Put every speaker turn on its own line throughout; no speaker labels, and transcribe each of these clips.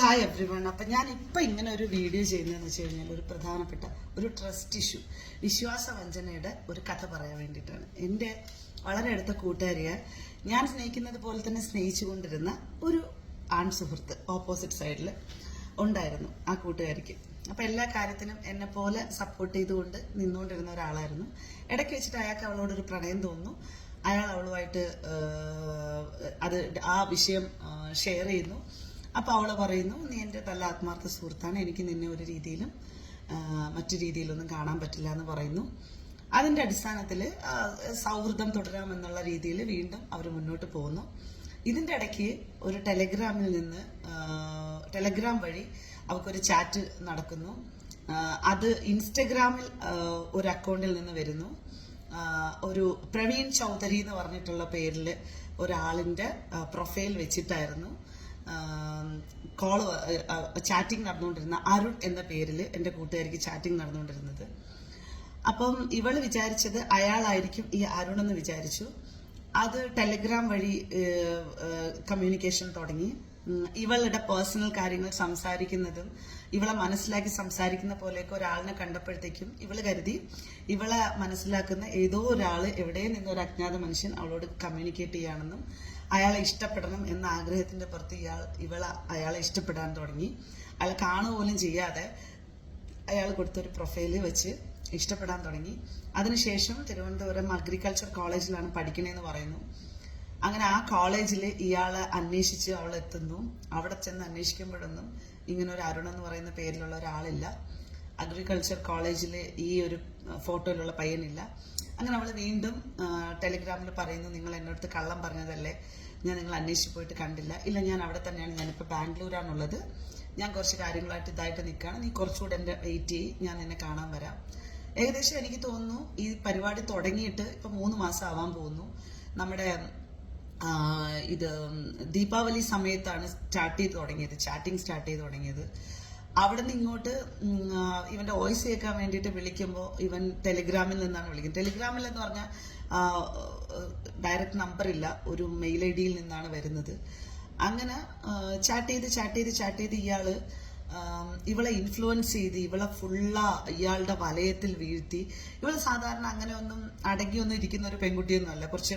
Hi every one അപ്പം ഞാൻ ഇപ്പം ഇങ്ങനെ ഒരു വീഡിയോ ചെയ്യുന്നതെന്ന് വെച്ച് കഴിഞ്ഞാൽ ഒരു പ്രധാനപ്പെട്ട ഒരു ട്രസ്റ്റ് ഇഷ്യൂ വിശ്വാസവഞ്ചനയുടെ ഒരു കഥ പറയാൻ വേണ്ടിയിട്ടാണ്. എന്റെ വളരെ അടുത്ത കൂട്ടുകാരിയെ ഞാൻ സ്നേഹിക്കുന്നത് പോലെ തന്നെ സ്നേഹിച്ചുകൊണ്ടിരുന്ന ഒരു ആൺ സുഹൃത്ത് ഓപ്പോസിറ്റ് സൈഡിൽ ഉണ്ടായിരുന്നു ആ കൂട്ടുകാരിക്ക്. അപ്പം എല്ലാ കാര്യത്തിനും എന്നെ പോലെ സപ്പോർട്ട് ചെയ്തുകൊണ്ട് നിന്നുകൊണ്ടിരുന്ന ഒരാളായിരുന്നു. ഇടയ്ക്ക് വെച്ചിട്ട് അയാൾക്ക് അവളോടൊരു പ്രണയം തോന്നുന്നു. അയാൾ അവളുമായിട്ട് അത് ആ വിഷയം ഷെയർ ചെയ്യുന്നു. അപ്പോൾ അവൾ പറയുന്നു നീ എന്റെ നല്ല ആത്മാർത്ഥ സുഹൃത്താണ്. എനിക്ക് നിന്നെ ഒരു രീതിയിലും മറ്റു രീതിയിലൊന്നും കാണാൻ പറ്റില്ല എന്ന് പറയുന്നു. അതിന്റെ അടിസ്ഥാനത്തിൽ സൗഹൃദം തുടരാമെന്നുള്ള രീതിയിൽ വീണ്ടും അവർ മുന്നോട്ട് പോകുന്നു. ഇതിന്റെ ഇടയ്ക്ക് ഒരു ടെലഗ്രാമിൽ നിന്ന് ടെലഗ്രാം വഴി അവർക്കൊരു ചാറ്റ് നടക്കുന്നു. അത് ഇൻസ്റ്റഗ്രാമിൽ ഒരു അക്കൗണ്ടിൽ നിന്ന് വരുന്നു. ഒരു പ്രവീൺ ചൗധരി എന്ന് പറഞ്ഞിട്ടുള്ള പേരിൽ ഒരാളിന്റെ പ്രൊഫൈൽ വെച്ചിട്ടായിരുന്നു. കോൾ ചാറ്റിംഗ് നടന്നുകൊണ്ടിരുന്ന അരുൺ എന്ന പേരിൽ എന്റെ കൂട്ടുകാരിക്ക് ചാറ്റിംഗ് നടന്നുകൊണ്ടിരുന്നത്. അപ്പം ഇവൾ വിചാരിച്ചത് അയാളായിരിക്കും ഈ അരുൺ എന്ന് വിചാരിച്ചു. അത് ടെലിഗ്രാം വഴി കമ്മ്യൂണിക്കേഷൻ തുടങ്ങി. ഇവളുടെ പേഴ്സണൽ കാര്യങ്ങൾ സംസാരിക്കുന്നതും ഇവളെ മനസ്സിലാക്കി സംസാരിക്കുന്ന പോലെയൊക്കെ ഒരാളിനെ കണ്ടപ്പോഴത്തേക്കും ഇവൾ കരുതി ഇവളെ മനസ്സിലാക്കുന്ന ഏതോ ഒരാൾ എവിടെ നിന്ന് ഒരു അജ്ഞാത മനുഷ്യൻ അവളോട് കമ്മ്യൂണിക്കേറ്റ് ചെയ്യാണെന്നും അയാളെ ഇഷ്ടപ്പെടണം എന്ന ആഗ്രഹത്തിന്റെ പുറത്ത് ഇയാൾ ഇവളെ അയാളെ ഇഷ്ടപ്പെടാൻ തുടങ്ങി. അയാൾ കാണുക പോലും ചെയ്യാതെ അയാൾ കൊടുത്തൊരു പ്രൊഫൈൽ വെച്ച് ഇഷ്ടപ്പെടാൻ തുടങ്ങി. അതിനുശേഷം തിരുവനന്തപുരം അഗ്രികൾച്ചർ കോളേജിലാണ് പഠിക്കണേന്ന് പറയുന്നു. അങ്ങനെ ആ കോളേജിൽ ഇയാളെ അന്വേഷിച്ച് അവൾ എത്തുന്നു. അവിടെ ചെന്ന് അന്വേഷിക്കുമ്പോഴൊന്നും ഇങ്ങനെ ഒരു അരുൺ എന്ന് പറയുന്ന പേരിലുള്ള ഒരാളില്ല. അഗ്രികൾച്ചർ കോളേജിൽ ഈ ഒരു ഫോട്ടോയിലുള്ള പയ്യനില്ല. അങ്ങനെ അവൾ വീണ്ടും ടെലിഗ്രാമിൽ പറയുന്നു നിങ്ങൾ എന്നോടത്ത് കള്ളം പറഞ്ഞതല്ലേ? ഞാൻ നിങ്ങൾ അന്വേഷിച്ച് പോയിട്ട് കണ്ടില്ല. ഇല്ല ഞാൻ അവിടെ തന്നെയാണ്. ഞാനിപ്പോൾ ബാംഗ്ലൂരാണുള്ളത്. ഞാൻ കുറച്ച് കാര്യങ്ങളായിട്ട് ഇതായിട്ട് നിൽക്കുകയാണ് നീ കുറച്ചുകൂടെ എന്റെ വെയിറ്റ് ചെയ്യ്. ഞാൻ നിന്നെ കാണാൻ വരാം. ഏകദേശം എനിക്ക് തോന്നുന്നു ഈ പരിപാടി തുടങ്ങിയിട്ട് ഇപ്പം മൂന്ന് മാസം ആവാൻ പോകുന്നു. നമ്മുടെ ഇത് ദീപാവലി സമയത്താണ് സ്റ്റാർട്ട് ചെയ്ത് തുടങ്ങിയത്. ചാറ്റിംഗ് സ്റ്റാർട്ട് ചെയ്ത് തുടങ്ങിയത്. അവിടെ നിന്ന് ഇങ്ങോട്ട് ഇവന്റെ വോയിസ് കേൾക്കാൻ വേണ്ടിയിട്ട് വിളിക്കുമ്പോൾ ഇവൻ ടെലിഗ്രാമിൽ നിന്നാണ് വിളിക്കുന്നത്. ടെലിഗ്രാമിൽ എന്ന് പറഞ്ഞാൽ ഡയറക്റ്റ് നമ്പർ ഇല്ല ഒരു മെയിൽ ഐ ഡിയിൽ നിന്നാണ് വരുന്നത്. അങ്ങനെ ചാറ്റ് ചെയ്ത് ചാറ്റ് ചെയ്ത് ചാറ്റ് ചെയ്ത് ഇയാൾ ഇവളെ ഇൻഫ്ലുവൻസ് ചെയ്ത് ഇവളെ ഫുള്ള ഇയാളുടെ വലയത്തിൽ വീഴ്ത്തി. ഇവൾ സാധാരണ അങ്ങനെ ഒന്നും അടങ്ങിയൊന്നും ഇരിക്കുന്ന ഒരു പെൺകുട്ടിയൊന്നും അല്ല. കുറച്ച്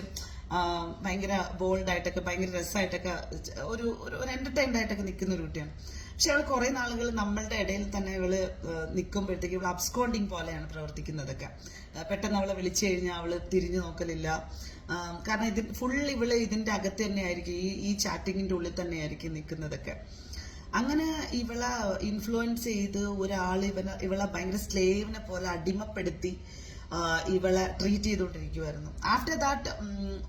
ഭയങ്കര ബോൾഡായിട്ടൊക്കെ ഭയങ്കര രസമായിട്ടൊക്കെ ഒരു ഒരു ആയിട്ടൊക്കെ നിൽക്കുന്ന ഒരു കുട്ടിയാണ്. പക്ഷെ അവൾ കുറെ നാളുകൾ നമ്മളുടെ ഇടയിൽ തന്നെ ഇവൾ നിൽക്കുമ്പോഴത്തേക്ക് ഇവൾ അബ്സ്കോണ്ടിങ് പോലെയാണ് പ്രവർത്തിക്കുന്നതൊക്കെ. പെട്ടെന്ന് അവളെ വിളിച്ചു കഴിഞ്ഞാൽ അവൾ തിരിഞ്ഞു നോക്കലില്ല. കാരണം ഇത് ഫുൾ ഇവൾ ഇതിന്റെ അകത്ത് തന്നെയായിരിക്കും ഈ ഈ ചാറ്റിങ്ങിന്റെ ഉള്ളിൽ തന്നെയായിരിക്കും നിൽക്കുന്നതൊക്കെ അങ്ങനെ ഇവളെ ഇൻഫ്ലുവൻസ് ചെയ്ത് ഒരാൾ ഇവനെ ഇവളെ ഭയങ്കര സ്ലേവിനെ പോലെ അടിമപ്പെടുത്തി ഇവളെ ട്രീറ്റ് ചെയ്തുകൊണ്ടിരിക്കുമായിരുന്നു ആഫ്റ്റർ ദാറ്റ്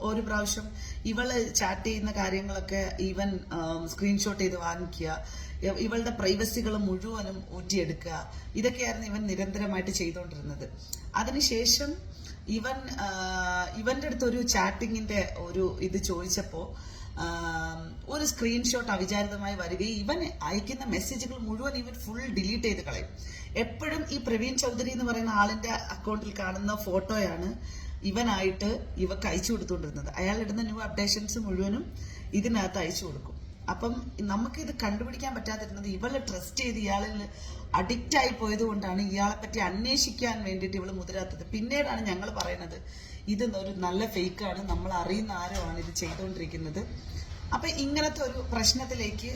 ഒരു പ്രാവശ്യം ഇവൾ ചാറ്റ് ചെയ്യുന്ന കാര്യങ്ങളൊക്കെ ഈവൻ സ്ക്രീൻഷോട്ട് ചെയ്ത് വാങ്ങിക്കുക ഇവളുടെ പ്രൈവസികൾ മുഴുവനും ഊറ്റിയെടുക്കുക ഇതൊക്കെയായിരുന്നു ഇവൻ നിരന്തരമായിട്ട് ചെയ്തുകൊണ്ടിരുന്നത്. അതിനുശേഷം ഇവൻ ഇവന്റെ അടുത്ത് ഒരു ചാറ്റിങ്ങിന്റെ ഒരു ഇത് ചോദിച്ചപ്പോ ആം, ഒരു സ്ക്രീൻഷോട്ട് അവിചാരിതമായി വരികയും ഇവൻ അയക്കുന്ന മെസ്സേജുകൾ മുഴുവൻ ഇവൻ ഫുൾ ഡിലീറ്റ് ചെയ്ത് കളയും. എപ്പോഴും ഈ പ്രവീൺ ചൗധരി എന്ന് പറയുന്ന ആളിന്റെ അക്കൗണ്ടിൽ കാണുന്ന ഫോട്ടോയാണ് ഇവനായിട്ട് ഇവക്ക് അയച്ചു കൊടുത്തുകൊണ്ടിരുന്നത്. അയാൾ ഇടുന്ന ന്യൂ അപ്ഡേഷൻസ് മുഴുവനും ഇതിനകത്ത് അയച്ചു കൊടുക്കും. അപ്പം നമുക്ക് ഇത് കണ്ടുപിടിക്കാൻ പറ്റാതിരുന്നത് ഇവൾ ട്രസ്റ്റ് ചെയ്ത് ഇയാളിൽ അഡിക്റ്റ് ആയി പോയത് കൊണ്ടാണ് ഇയാളെ പറ്റി അന്വേഷിക്കാൻ വേണ്ടിയിട്ട് ഇവൾ മുതിരാത്തത്. പിന്നീടാണ് ഞങ്ങൾ പറയുന്നത് ഇത് ഒരു നല്ല ഫേക്കാണ് നമ്മൾ അറിയുന്ന ആരോ ആണ് ഇത് ചെയ്തുകൊണ്ടിരിക്കുന്നത് അപ്പൊ ഇങ്ങനത്തെ ഒരു പ്രശ്നത്തിലേക്ക്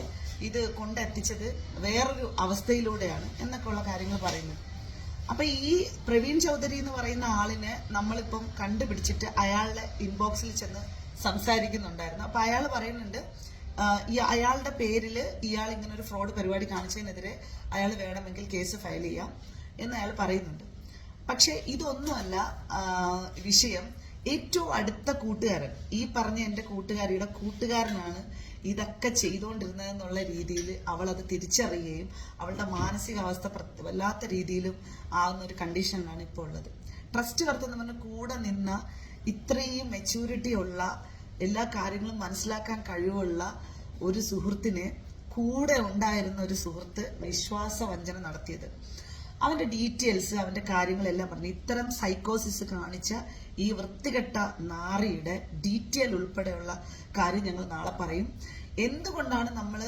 ഇത് കൊണ്ടെത്തിച്ചത് വേറൊരു അവസ്ഥയിലൂടെയാണ് എന്നൊക്കെയുള്ള കാര്യങ്ങൾ പറയുന്നത്. അപ്പൊ ഈ പ്രവീൺ ചൗധരി എന്ന് പറയുന്ന ആളിനെ നമ്മളിപ്പം കണ്ടുപിടിച്ചിട്ട് അയാളുടെ ഇൻബോക്സിൽ ചെന്ന് സംസാരിക്കുന്നുണ്ടായിരുന്നു. അപ്പൊ അയാൾ പറയുന്നുണ്ട് ഈ അയാളുടെ പേരിൽ ഇയാൾ ഇങ്ങനെ ഒരു ഫ്രോഡ് പരിപാടി കാണിച്ചതിനെതിരെ അയാൾ വേണമെങ്കിൽ കേസ് ഫയൽ ചെയ്യാം എന്ന് അയാൾ പറയുന്നുണ്ട്. പക്ഷേ ഇതൊന്നുമല്ല വിഷയം. ഏറ്റവും അടുത്ത കൂട്ടുകാരൻ ഈ പറഞ്ഞ എന്റെ കൂട്ടുകാരിയുടെ കൂട്ടുകാരനാണ് ഇതൊക്കെ ചെയ്തുകൊണ്ടിരുന്നത് എന്നുള്ള രീതിയിൽ അവൾ അത് തിരിച്ചറിയുകയും അവളുടെ മാനസികാവസ്ഥ വല്ലാത്ത രീതിയിലും ആകുന്ന ഒരു കണ്ടീഷനിലാണ് ഇപ്പോൾ ഉള്ളത്. ട്രസ്റ്റ് വർത്ത് എന്ന് പറഞ്ഞ കൂടെ നിന്ന ഇത്രയും മെച്യൂരിറ്റി ഉള്ള എല്ലാ കാര്യങ്ങളും മനസ്സിലാക്കാൻ കഴിവുള്ള ഒരു സുഹൃത്തിനെ കൂടെ ഉണ്ടായിരുന്ന ഒരു സുഹൃത്ത് വിശ്വാസവഞ്ചന നടത്തിയത്. അവന്റെ ഡീറ്റെയിൽസ് അവന്റെ കാര്യങ്ങളെല്ലാം പറഞ്ഞു. ഇത്തരം സൈക്കോസിസ് കാണിച്ച ഈ വൃത്തികെട്ട നാറിയുടെ ഡീറ്റെയിൽ ഉൾപ്പെടെയുള്ള കാര്യം ഞങ്ങൾ നാളെ പറയും. എന്തുകൊണ്ടാണ് നമ്മൾ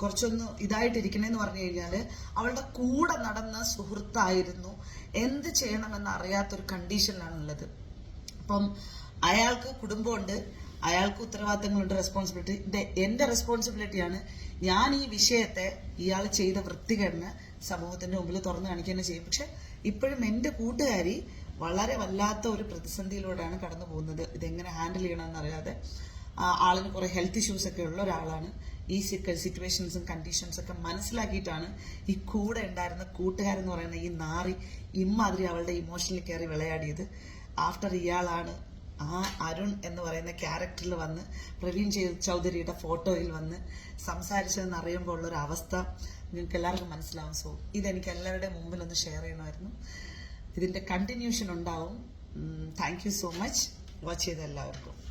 കുറച്ചൊന്ന് ഇതായിട്ടിരിക്കണേന്ന് പറഞ്ഞു കഴിഞ്ഞാൽ അവളുടെ കൂടെ നടന്ന സുഹൃത്തായിരുന്നു. എന്ത് ചെയ്യണമെന്ന് അറിയാത്തൊരു കണ്ടീഷനിലാണുള്ളത് അപ്പം അയാൾക്ക് കുടുംബമുണ്ട് അയാൾക്ക് ഉത്തരവാദിത്തങ്ങളുണ്ട് റെസ്പോൺസിബിലിറ്റി എന്റെ റെസ്പോൺസിബിലിറ്റിയാണ് ഞാൻ ഈ വിഷയത്തെ ഇയാൾ ചെയ്ത വൃത്തികേടിന് സമൂഹത്തിന്റെ മുമ്പിൽ തുറന്നു കാണിക്കുക തന്നെ ചെയ്യും. പക്ഷെ ഇപ്പോഴും എന്റെ കൂട്ടുകാരി വളരെ വല്ലാത്ത ഒരു പ്രതിസന്ധിയിലൂടെയാണ് കടന്നു പോകുന്നത്. ഇതെങ്ങനെ ഹാൻഡിൽ ചെയ്യണമെന്ന് അറിയാതെ ആളിന് കുറെ ഹെൽത്ത് ഇഷ്യൂസ് ഒക്കെ ഉള്ള ഒരാളാണ്. ഈ സിറ്റുവേഷൻസും കണ്ടീഷൻസ് ഒക്കെ മനസ്സിലാക്കിയിട്ടാണ് ഈ കൂടെ ഉണ്ടായിരുന്ന കൂട്ടുകാരെന്ന് പറയുന്ന ഈ നാറി ഇമ്മാതിരി അവളുടെ ഇമോഷണൽ കയറി വിളയാടിയത്. ആഫ്റ്റർ ഇയാളാണ് ആ അരുൺ എന്ന് പറയുന്ന ക്യാരക്ടറിൽ വന്ന് പ്രവീൺ ചൗധരിയുടെ ഫോട്ടോയിൽ വന്ന് സംസാരിച്ചതെന്ന് അറിയുമ്പോൾ ഉള്ളൊരു അവസ്ഥ നിങ്ങൾക്ക് എല്ലാവർക്കും മനസ്സിലാവും. സോ ഇതെനിക്ക് എല്ലാവരുടെയും മുമ്പിൽ ഒന്ന് ഷെയർ ചെയ്യണമായിരുന്നു. ഇതിന്റെ കണ്ടിന്യൂഷൻ ഉണ്ടാവും. Thank you so much watch ചെയ്ത എല്ലാവർക്കും.